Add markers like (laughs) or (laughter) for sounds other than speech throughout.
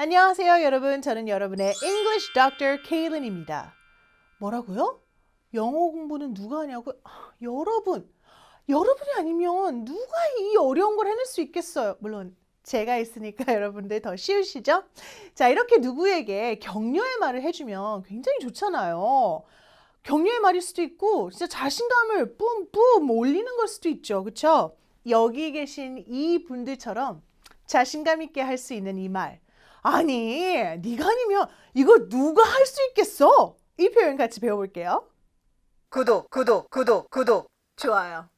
안녕하세요, 여러분. 저는 여러분의 English Doctor Kaylin입니다. 뭐라고요? 영어 공부는 누가 하냐고? 아, 여러분. 여러분이 아니면 누가 이 어려운 걸 해낼 수 있겠어요? 물론 제가 있으니까 (laughs) 여러분들 더 쉬우시죠? 자, 이렇게 누구에게 격려의 말을 해주면 굉장히 좋잖아요. 격려의 말일 수도 있고 진짜 자신감을 뿜뿜 올리는 걸 수도 있죠. 그렇죠? 여기 계신 이 분들처럼 자신감 있게 할 수 있는 이 말. 아니, 네가 아니면 이거 누가 할 수 있겠어? 이 표현 같이 배워볼게요. 구독, 구독, 구독, 구독. 좋아요.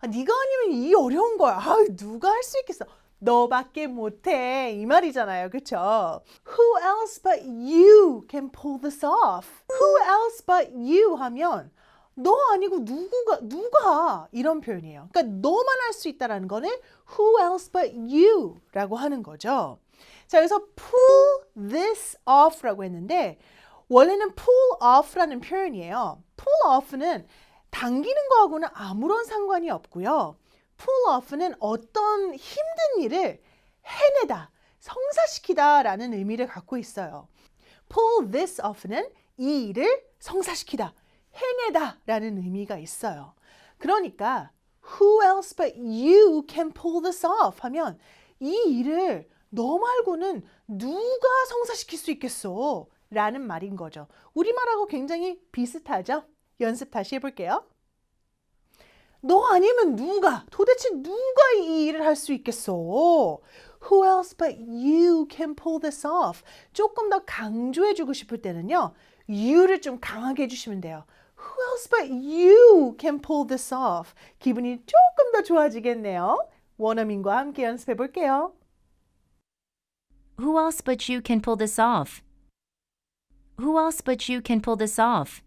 아, 네가 아니면 이 어려운 거야. 아, 누가 할 수 있겠어? 너밖에 못해. 이 말이잖아요. 그쵸? Who else but you can pull this off? Who else but you 하면 너 아니고 누구가 누가 이런 표현이에요. 그러니까 너만 할 수 있다라는 거는 who else but you라고 하는 거죠. 자, 여기서 pull this off라고 했는데 원래는 pull off라는 표현이에요. pull off는 당기는 거하고는 아무런 상관이 없고요. pull off는 어떤 힘든 일을 해내다, 성사시키다라는 의미를 갖고 있어요. pull this off는 이 일을 성사시키다, 해내다라는 의미가 있어요. 그러니까 who else but you can pull this off 하면 이 일을 너 말고는 누가 성사시킬 수 있겠어? 라는 말인 거죠. 우리말하고 굉장히 비슷하죠? 연습 다시 해볼게요. 너 아니면 누가, 도대체 누가 이 일을 할 수 있겠어? Who else but you can pull this off? 조금 더 강조해 주고 싶을 때는요, you를 좀 강하게 해 주시면 돼요. Who else but you can pull this off? 기분이 조금 더 좋아지겠네요. 원어민과 함께 연습해 볼게요. Who else but you can pull this off? Who else but you can pull this off?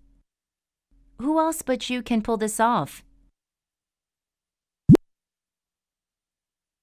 Who else but you can pull this off?